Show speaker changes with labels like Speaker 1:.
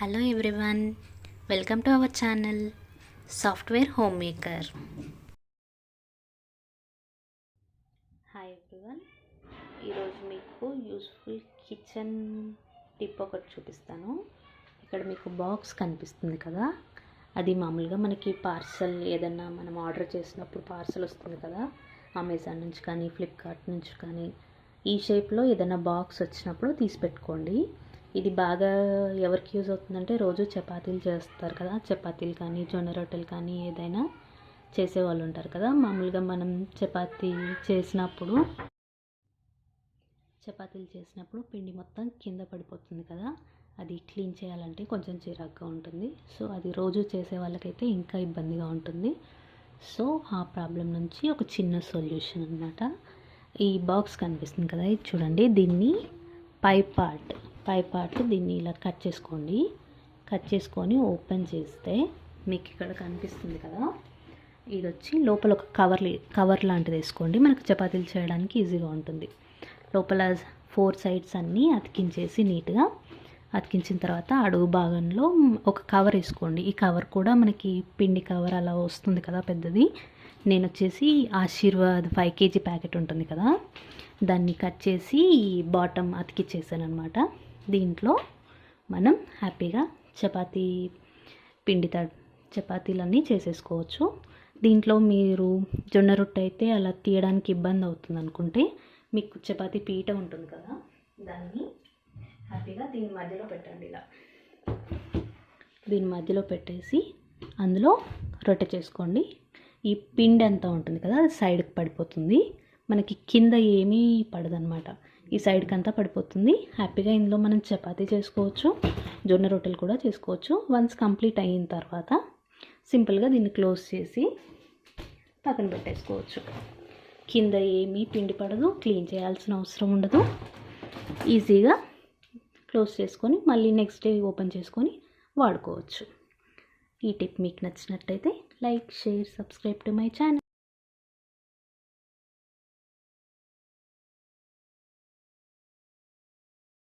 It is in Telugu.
Speaker 1: Hello everyone welcome to our channel software home maker hi everyone ఈరోజు మీకు యూస్ఫుల్ కిచెన్ టిప్ ఒకటి చూపిస్తాను. ఇక్కడ మీకు బాక్స్ కనిపిస్తుంది కదా. అది మామూలుగా మనకి పార్సల్ ఏదన్నా మనం ఆర్డర్ చేసినప్పుడు పార్సల్ వస్తుంది కదా. అమెజాన్ నుంచి కానీ ఫ్లిప్కార్ట్ నుంచి కానీ ఈ షేప్లో ఏదైనా బాక్స్ వచ్చినప్పుడు తీసి పెట్టుకోండి ఇది బాగా ఎవరికి యూజ్ అవుతుందంటే రోజు చపాతీలు చేస్తారు కదా. చపాతీలు కానీ జొన్న రొట్టెలు కానీ ఏదైనా చేసేవాళ్ళు ఉంటారు కదా. మామూలుగా మనం చపాతీ చేసినప్పుడు చపాతీలు చేసినప్పుడు పిండి మొత్తం కింద పడిపోతుంది కదా. అది క్లీన్ చేయాలంటే కొంచెం చిరాగ్గా ఉంటుంది. సో అది రోజు చేసే వాళ్ళకైతే ఇంకా ఇబ్బందిగా ఉంటుంది. సో ఆ ప్రాబ్లం నుంచి ఒక చిన్న సొల్యూషన్ అనమాట ఈ బాక్స్ కనిపిస్తుంది కదా. ఇది చూడండి. దీన్ని పై పార్ట్. పై పార్ట్ దీన్ని ఇలా కట్ చేసుకోండి. కట్ చేసుకొని ఓపెన్ చేస్తే మీకు ఇక్కడ కనిపిస్తుంది కదా. ఇది వచ్చి లోపల ఒక కవర్ కవర్ లాంటిది వేసుకోండి. మనకు చపాతీలు చేయడానికి ఈజీగా ఉంటుంది. లోపల ఫోర్ సైడ్స్ అన్నీ అతికించేసి నీట్గా అతికించిన తర్వాత అడుగు భాగంలో ఒక కవర్ వేసుకోండి. ఈ కవర్ కూడా మనకి పిండి కవర్ అలా వస్తుంది కదా పెద్దది. నేను వచ్చేసి ఆశీర్వాద్ ఫైవ్ కేజీ ప్యాకెట్ ఉంటుంది కదా. దాన్ని కట్ చేసి బాటమ్ అతికిచ్చేసాను అనమాట దీంట్లో మనం హ్యాపీగా చపాతీ పిండి త చపాతీలన్నీ చేసేసుకోవచ్చు. దీంట్లో మీరు జొన్న రొట్టె అయితే అలా తీయడానికి ఇబ్బంది అవుతుంది అనుకుంటే మీకు చపాతీ పీట ఉంటుంది కదా. దాన్ని హ్యాపీగా దీని మధ్యలో పెట్టండి ఇలా. దీని మధ్యలో పెట్టేసి అందులో రొట్టె చేసుకోండి. ఈ పిండి అంతా ఉంటుంది కదా అది సైడ్కి పడిపోతుంది. మనకి కింద ఏమీ పడదనమాట ఈ సైడ్కి అంతా పడిపోతుంది. హ్యాపీగా ఇందులో మనం చపాతీ చేసుకోవచ్చు జొన్న రొట్టెలు కూడా చేసుకోవచ్చు. వన్స్ కంప్లీట్ అయిన తర్వాత సింపుల్గా దీన్ని క్లోజ్ చేసి పక్కన పెట్టేసుకోవచ్చు. కింద ఏమీ పిండి పడదు క్లీన్ చేయాల్సిన అవసరం ఉండదు. ఈజీగా క్లోజ్ చేసుకొని మళ్ళీ నెక్స్ట్ డే ఓపెన్ చేసుకొని వాడుకోవచ్చు. ఈ టిప్ మీకు నచ్చినట్టయితే like share subscribe to my channel.